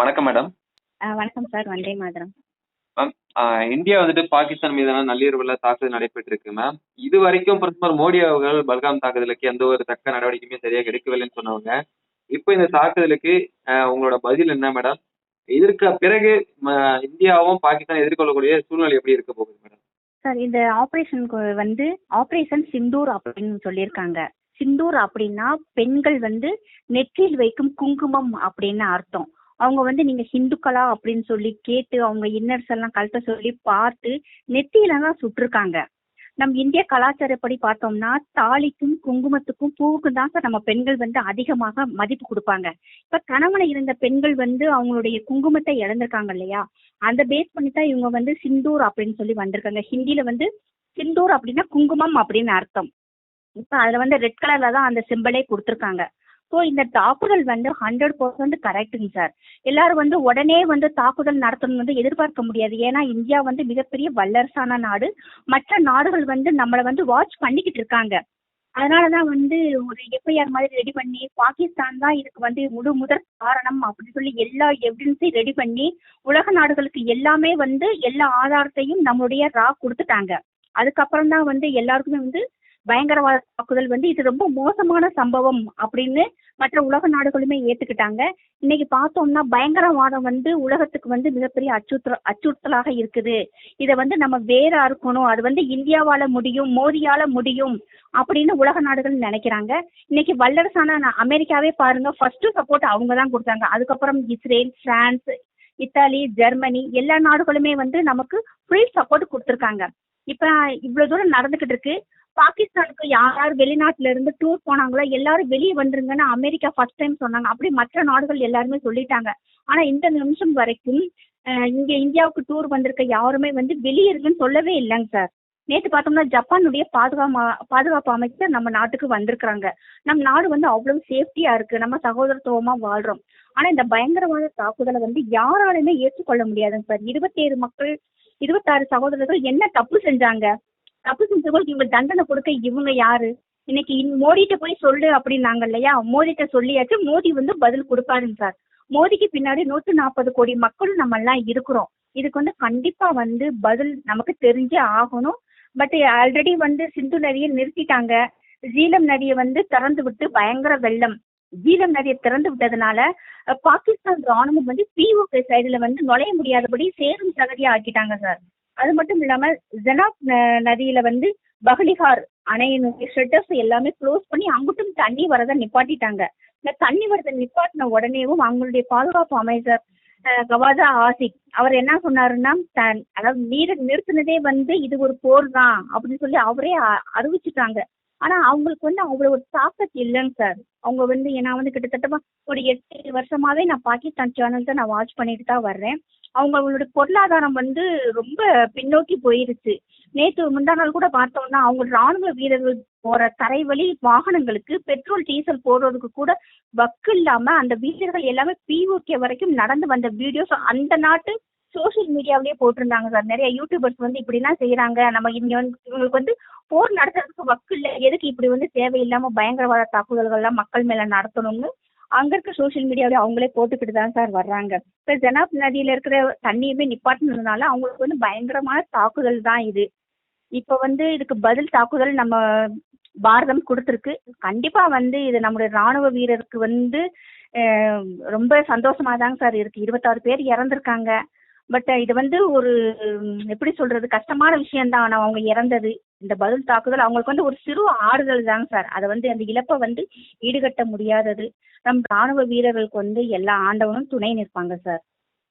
வணக்கம் மேடம் வணக்கம் sir Vande Mataram. Ma'am India வந்துட்டு பாகிஸ்தான் மீதான நள்ளிரவுல தாக்குதல் நடைபெற்றிருக்கு மேம் இது வரைக்கும் பிரதமர் மோடி அவர்கள் பல்காம் தாக்குதலுக்கு எந்த ஒரு தக்க நடவடிக்கையுமே சரியாக எடுக்கவில்லைன்னு சொன்னவங்க. இப்போ இந்த தாக்குதலுக்கு உங்களோட பதில் என்ன மேடம் இதற்கு பிறகு இந்தியாவும் பாகிஸ்தான் எதிர்கொள்ளக்கூடிய சூழ்நிலை எப்படி இருக்க போகுது மேடம் சார் இந்த ஆப்ரேஷனுக்கு வந்து ஆப்ரேஷன் சிந்தூர் அப்படின்னு சொல்லியிருக்காங்க. சிந்தூர் அப்படின்னா பெண்கள் வந்து நெற்றியில் வைக்கும் குங்குமம் அப்படின்னு அர்த்தம். அவங்க வந்து நீங்க ஹிந்துக்களா அப்படின்னு சொல்லி கேட்டு அவங்க இன்னர்ஸ் எல்லாம் கழட்ட சொல்லி பார்த்து நெத்தியில தான் சுட்டிருக்காங்க. நம்ம இந்திய கலாச்சாரப்படி பார்த்தோம்னா தாலிக்கும் குங்குமத்துக்கும் பூவுக்கும் தான் சார் நம்ம பெண்கள் வந்து அதிகமாக மதிப்பு கொடுப்பாங்க. இப்ப கணவனை இருந்த பெண்கள் வந்து அவங்களுடைய குங்குமத்தை இழந்திருக்காங்க இல்லையா? அந்த பேஸ் பண்ணி தான் இவங்க வந்து சிந்தூர் அப்படின்னு சொல்லி வந்திருக்காங்க. ஹிந்தியில வந்து சிந்தூர் அப்படின்னா குங்குமம் அப்படின்னு அர்த்தம். இப்ப அதுல வந்து ரெட் கலர்ல தான் அந்த சிம்பிளே கொடுத்துருக்காங்க. ஸோ இந்த தாக்குதல் வந்து ஹண்ட்ரட் பர்சன்ட் கரெக்டுங்க சார் எல்லாரும் வந்து உடனே வந்து தாக்குதல் நடத்தணும் வந்து எதிர்பார்க்க முடியாது. ஏன்னா இந்தியா வந்து மிகப்பெரிய வல்லரசான நாடு. மற்ற நாடுகள் வந்து நம்மளை வந்து வாட்ச் பண்ணிக்கிட்டு இருக்காங்க. அதனாலதான் வந்து ஒரு எஃப்ஐஆர் மாதிரி ரெடி பண்ணி பாகிஸ்தான் தான் இதுக்கு வந்து முழு முதற் காரணம் அப்படின்னு சொல்லி எல்லா எவிடன்ஸையும் ரெடி பண்ணி உலக நாடுகளுக்கு எல்லாமே வந்து எல்லா ஆதாரத்தையும் நம்மளுடைய ரா கொடுத்துட்டாங்க. அதுக்கப்புறம் தான் வந்து எல்லாருக்குமே வந்து பயங்கரவாத தாக்குதல் வந்து இது ரொம்ப மோசமான சம்பவம் அப்படின்னு மற்ற உலக நாடுகளுமே ஏத்துக்கிட்டாங்க. இன்னைக்கு பார்த்தோம்னா பயங்கரவாதம் வந்து உலகத்துக்கு வந்து மிகப்பெரிய அச்சுறுத்தல் அச்சுறுத்தலாக இருக்குது. இதை வந்து நம்ம வேற இருக்கணும் அது வந்து இந்தியாவால முடியும் மோடியால முடியும் அப்படின்னு உலக நாடுகள் நினைக்கிறாங்க. இன்னைக்கு வல்லரசான அமெரிக்காவே பாருங்க ஃபர்ஸ்ட் சப்போர்ட் அவங்க தான் கொடுத்தாங்க. அதுக்கப்புறம் இஸ்ரேல் பிரான்ஸ் இத்தாலி ஜெர்மனி எல்லா நாடுகளுமே வந்து நமக்கு ஃபுல் சப்போர்ட் கொடுத்துருக்காங்க. இப்ப இவ்வளவு தூரம் நடந்துகிட்டு இருக்கு. பாகிஸ்தானுக்கு யார் யார் வெளிநாட்டுல இருந்து டூர் போனாங்களோ? எல்லாரும் வெளியே வந்துருங்கன்னு அமெரிக்கா ஃபர்ஸ்ட் டைம் சொன்னாங்க. அப்படி மற்ற நாடுகள் எல்லாருமே சொல்லிட்டாங்க. ஆனா இந்த நிமிஷம் வரைக்கும் இங்க இந்தியாவுக்கு டூர் வந்திருக்க யாருமே வந்து வெளியே இருக்குன்னு சொல்லவே இல்லைங்க சார் நேற்று பார்த்தோம்னா ஜப்பானுடைய பாதுகாப்பு பாதுகாப்பு அமைச்சர் நம்ம நாட்டுக்கு வந்திருக்கிறாங்க. நம் நாடு வந்து அவ்வளவு சேஃப்டியா இருக்கு. நம்ம சகோதரத்துவமா வாழ்றோம். ஆனா இந்த பயங்கரவாத தாக்குதலை வந்து யாராலுமே ஏற்றுக்கொள்ள முடியாதுங்க சார் இருபத்தேழு மக்கள் இருபத்தாறு சகோதரர்கள் என்ன தப்பு செஞ்சாங்க? தப்பு செஞ்சவங்களுக்கு இவங்க தண்டனை கொடுக்க இவங்க யாரு? இன்னைக்கு இன்- மோடிட்ட போய் சொல்லு அப்படின்னாங்க இல்லையா? மோடிட்ட சொல்லியாச்சு. மோடி வந்து பதில் கொடுப்பாருங்க சார் மோடிக்கு பின்னாடி நூத்தி நாற்பது கோடி மக்களும் நம்ம எல்லாம் இருக்கிறோம். இதுக்கு வந்து கண்டிப்பா வந்து பதில் நமக்கு தெரிஞ்சே ஆகணும். பட் ஆல்ரெடி வந்து சிந்து நதியை நிறுத்திட்டாங்க. ஜீலம் நதியை வந்து திறந்து விட்டு பயங்கர வெள்ளம். ஜீலம் நதியை திறந்து விட்டதுனால பாகிஸ்தான் ராணுவம் வந்து பிஓகே சைடுல வந்து நுழைய முடியாதபடி சேரும் சகதியா ஆக்கிட்டாங்க சார் அது மட்டும் இல்லாம ஜனாப் ந- நதியில வந்து பஹலிஹார் அணையினுடைய ஷெட்டர்ஸ் எல்லாமே க்ளோஸ் பண்ணி அங்குட்டும் தண்ணி வரதை நிப்பாட்டிட்டாங்க. இந்த தண்ணி வரதை நிப்பாட்டின உடனேவும் அவங்களுடைய பாதுகாப்பு அமைச்சர் கவாதா ஆசிக் அவர் என்ன சொன்னாருன்னா தன் அதாவது நீரை நிறுத்தினதே வந்து இது ஒரு போர் தான் அப்படின்னு சொல்லி அவரே அ- அறிவிச்சுட்டாங்க. ஆனா அவங்களுக்கு வந்து அவ்வளவு ஒரு தாக்கத்து இல்லைங்க சார். அவங்க வந்து ஏன்னா வந்து கிட்டத்தட்ட ஒரு எட்டு வருஷமாவே நான் பாகிஸ்தான் சேனல் தான் நான் வாட்ச் பண்ணிட்டு தான் வர்றேன். அவங்க அவங்களோட பொருளாதாரம் வந்து ரொம்ப பின்னோக்கி போயிருச்சு. நேற்று முந்தா நாள் கூட பார்த்தோம்னா அவங்க ராணுவ வீரர்கள் போற தரைவழி வாகனங்களுக்கு பெட்ரோல் டீசல் போடுறதுக்கு கூட வக்கு இல்லாம அந்த வீரர்கள் எல்லாமே பிஓகே வரைக்கும் நடந்து வந்த வீடியோஸ் அந்த நாட்டு சோஷியல் மீடியாவிலேயே போட்டிருந்தாங்க சார் நிறைய யூடியூபர்ஸ் வந்து இப்படிலாம் செய்யறாங்க நம்ம இங்க வந்து இவங்களுக்கு வந்து போர் நடத்துறதுக்கு வக்கு இல்லை. எதுக்கு இப்படி வந்து தேவையில்லாமல் பயங்கரவாத தாக்குதல்கள்லாம் மக்கள் மேல நடத்தணும்னு அங்க இருக்க சோஷியல் மீடியாவில அவங்களே போட்டுக்கிட்டு தான் சார் வர்றாங்க. இப்ப ஜனாப் நதியில இருக்கிற தண்ணியுமே நிப்பாட்டினதுனால அவங்களுக்கு வந்து பயங்கரமான தாக்குதல் தான் இது. இப்ப வந்து இதுக்கு பதில் தாக்குதல் நம்ம பாரதம் கொடுத்துருக்கு. கண்டிப்பா வந்து இது நம்முடைய ராணுவ வீரருக்கு வந்து ரொம்ப சந்தோஷமா தாங்க சார் இருக்கு. இருபத்தாறு பேர் இறந்திருக்காங்க. பட் இது வந்து ஒரு எப்படி சொல்றது கஷ்டமான விஷயம்தான். ஆனா அவங்க இறந்தது இந்த பதில் தாக்குதல் அவங்களுக்கு வந்து ஒரு சிறு ஆறுதல் தாங்க சார். அதை வந்து அந்த இழப்பை வந்து ஈடுகட்ட முடியாதது. நம் ராணுவ வீரர்களுக்கு வந்து எல்லா ஆண்டவனும் துணை நிற்பாங்க சார்.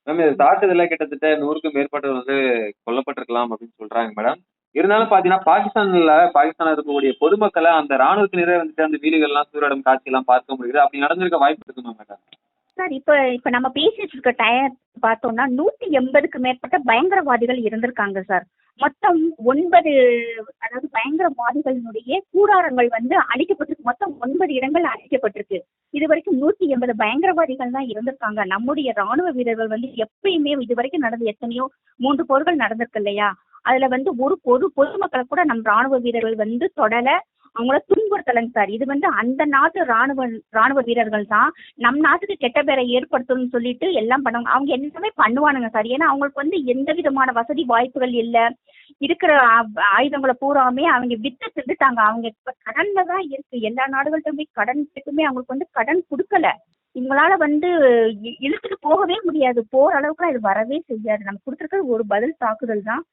மேம் இந்த தாக்குதல்ல கிட்டத்தட்ட நூறுக்கும் மேற்பட்டவர் வந்து கொல்லப்பட்டிருக்கலாம் அப்படின்னு சொல்றாங்க மேடம். இருந்தாலும் பாத்தீங்கன்னா பாகிஸ்தான்ல பாகிஸ்தான்ல இருக்கக்கூடிய பொதுமக்களை அந்த ராணுவத்தினரே வந்துட்டு அந்த வீடுகள்லாம் சூறாடும் காட்சி எல்லாம் பார்க்க முடியுது. அப்படி நடந்திருக்க வாய்ப்பு இருக்குமா மேடம்? சார் இப்ப இப்ப நம்ம பேசிட்டு இருக்க டயர் பார்த்தோம்னா நூத்தி எண்பதுக்கு மேற்பட்ட பயங்கரவாதிகள் இருந்திருக்காங்க சார். மொத்தம் ஒன்பது அதாவது பயங்கரவாதிகளினுடைய கூடாரங்கள் வந்து அழிக்கப்பட்டிருக்கு. மொத்தம் ஒன்பது இடங்கள் அழிக்கப்பட்டிருக்கு. இது வரைக்கும் நூத்தி எண்பது பயங்கரவாதிகள் தான் இருந்திருக்காங்க. நம்முடைய ராணுவ வீரர்கள் வந்து எப்பயுமே இது வரைக்கும் நடந்த எத்தனையோ மூன்று போர்கள் நடந்திருக்கு இல்லையா? அதுல வந்து ஒரு பொது பொதுமக்களை கூட நம் ராணுவ வீரர்கள் வந்து தொடல. அவங்கள துன்புறுத்தலைங்க சார். இது வந்து அந்த நாட்டு ராணுவ ராணுவ வீரர்கள் தான் நம் நாட்டுக்கு கெட்ட பேரை ஏற்படுத்தணும்னு சொல்லிட்டு எல்லாம் பண்ணுவாங்க. அவங்க எல்லாமே பண்ணுவானுங்க சார். ஏன்னா அவங்களுக்கு வந்து எந்த விதமான வசதி வாய்ப்புகள் இல்லை. இருக்கிற ஆயுதங்களை பூராமே அவங்க வித்து திண்டுட்டாங்க அவங்க இப்ப கடன்ல தான் இருக்கு. எல்லா நாடுகள்கிட்டயுமே கடனுக்குமே அவங்களுக்கு வந்து கடன் கொடுக்கல. இவங்களால வந்து இழுத்துட்டு போகவே முடியாது. போற அளவுக்குலாம் இது வரவே செய்யாது. நம்ம கொடுத்துருக்கிறது ஒரு பதில் தாக்குதல் தான்.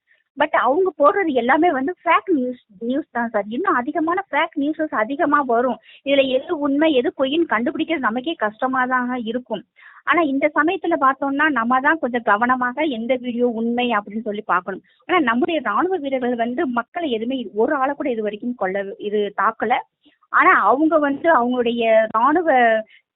பட் அவங்க போடுறது எல்லாமே வந்து ஃபேக் நியூஸ் நியூஸ் தான் சார் இன்னும் அதிகமான ஃபேக் நியூஸஸ் அதிகமா வரும். இதுல எது உண்மை எது பொய்ன்னு கண்டுபிடிக்கிறது நமக்கே கஷ்டமா தான் இருக்கும். ஆனா இந்த சமயத்துல பார்த்தோம்னா நம்ம தான் கொஞ்சம் கவனமாக எந்த வீடியோ உண்மை அப்படின்னு சொல்லி பார்க்கணும். ஆனா நம்முடைய ராணுவ வீரர்கள் வந்து மக்களை எதுவுமே ஒரு ஆளை கூட இது வரைக்கும் கொல்ல இது தாக்கல. ஆனா அவங்க வந்து அவங்களுடைய ராணுவ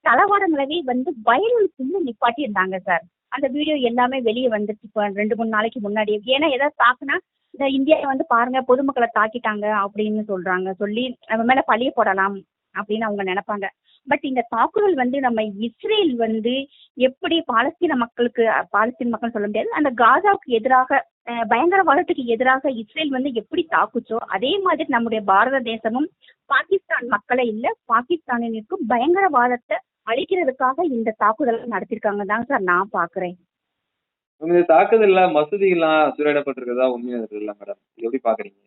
தளவாடங்களவே வந்து வயலுக்குள்ள நிப்பாட்டி இருந்தாங்க சார் அந்த வீடியோ எல்லாமே வெளியே வந்துருச்சு. இப்போ ரெண்டு மூணு நாளைக்கு முன்னாடியே ஏன்னா ஏதாவது தாக்குனா இந்த இந்தியாவை வந்து பாருங்க பொதுமக்களை தாக்கிட்டாங்க அப்படின்னு சொல்றாங்க. சொல்லி நம்ம மேல பழிய போடலாம் அப்படின்னு அவங்க நினைப்பாங்க. பட் இந்த தாக்குதல் வந்து நம்ம இஸ்ரேல் வந்து எப்படி பாலஸ்தீன மக்களுக்கு பாலஸ்தீன் மக்கள் சொல்ல முடியாது. அந்த காசாவுக்கு எதிராக பயங்கரவாதத்துக்கு எதிராக இஸ்ரேல் வந்து எப்படி தாக்குச்சோ அதே மாதிரி நம்முடைய பாரத தேசமும் பாகிஸ்தான் மக்களை இல்ல பாகிஸ்தானினருக்கும் பயங்கரவாதத்தை அழிக்கிறதுக்காக இந்த தாக்குதலை நடத்திருக்காங்க தான் சார் நான் பாக்குறேன் இந்த தாக்குதல்ல மசூதிகள்லாம் சூறையிடப்பட்டிருக்கிறதா உண்மையா இருக்குல்ல மேடம் எப்படி பாக்குறீங்க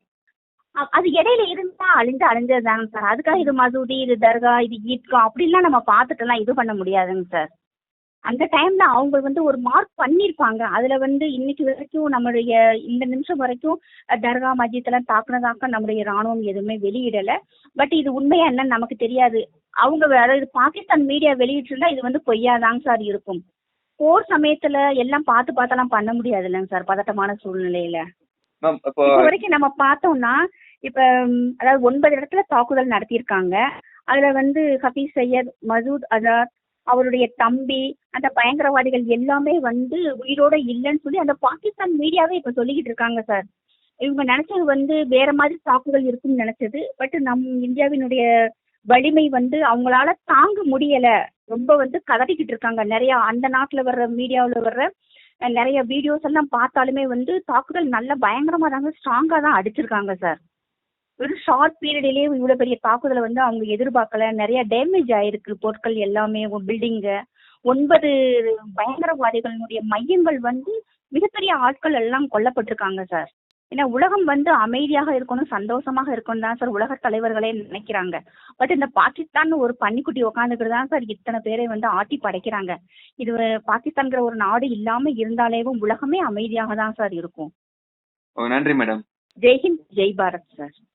அது இடையில இருந்தா அழிஞ்சு அழிஞ்சது தாங்க சார். அதுக்காக இது மசூதி இது தர்கா இது ஈத்கா அப்படிலாம் நம்ம பார்த்துட்டுலாம் இது பண்ண முடியாதுங்க சார். அந்த டைம்ல அவங்க வந்து ஒரு மார்க் பண்ணியிருப்பாங்க அதுல வந்து இன்னைக்கு வரைக்கும் நம்மளுடைய இந்த நிமிஷம் வரைக்கும் தர்கா மஸ்ஜித் எல்லாம் தாக்குனதாக்க நம்முடைய ராணுவம் எதுவுமே வெளியிடல. பட் இது உண்மையா என்னன்னு நமக்கு தெரியாது. அவங்க அதாவது பாகிஸ்தான் மீடியா வெளியிட்டிருந்தா இது வந்து பொய்யாதாங்க சார் இருக்கும். போர் சமயத்துல எல்லாம் பார்த்து பார்த்தெல்லாம் பண்ண முடியாது இல்லைங்க சார் பதட்டமான சூழ்நிலையில. இப்போ வரைக்கும் நம்ம பார்த்தோம்னா இப்ப அதாவது ஒன்பது இடத்துல தாக்குதல் நடத்தியிருக்காங்க. அதுல வந்து ஹபீஸ் சையத் மசூத் அசார் அவருடைய தம்பி அந்த பயங்கரவாதிகள் எல்லாமே வந்து உயிரோட இல்லைன்னு சொல்லி அந்த பாகிஸ்தான் மீடியாவே இப்ப சொல்லிக்கிட்டு இருக்காங்க சார். இவங்க நினைச்சது வந்து வேற மாதிரி தாக்குதல் இருக்கும்னு நினைச்சது. பட் நம் இந்தியாவினுடைய வலிமை வந்து அவங்களால தாங்க முடியல. ரொம்ப வந்து கதறிக்கிட்டு இருக்காங்க. நிறைய அந்த நாட்டுல வர்ற மீடியாவில் வர்ற நிறைய வீடியோஸ் எல்லாம் பார்த்தாலுமே வந்து தாக்குதல் நல்ல பயங்கரமா தாங்க ஸ்ட்ராங்கா தான் அடிச்சிருக்காங்க சார். ஒரு ஷார்ட் பீரியட்லயே இவ்வளவு பெரிய தாக்குதலை வந்து அவங்க எதிர்பார்க்கல. நிறைய டேமேஜ் ஆயிருக்கு பொருட்கள் எல்லாமே பில்டிங்கு ஒன்பது பயங்கரவாதிகளுடைய மையங்கள் வந்து மிகப்பெரிய ஆட்கள் எல்லாம் கொல்லப்பட்டிருக்காங்க சார் ஏன்னா உலகம் வந்து அமைதியாக இருக்கணும் சந்தோஷமாக இருக்கணும் தான் சார் உலக தலைவர்களே நினைக்கிறாங்க. பட் இந்த பாகிஸ்தான் ஒரு பன்னிக்குட்டி உட்காந்துக்கிட்டு தான் சார் இத்தனை பேரை வந்து ஆட்டி படைக்கிறாங்க. இது பாகிஸ்தான்கிற ஒரு நாடு இல்லாம இருந்தாலேவும் உலகமே அமைதியாக தான் சார் இருக்கும். நன்றி மேடம் ஜெய்ஹிந்த் ஜெய் பாரத் சார்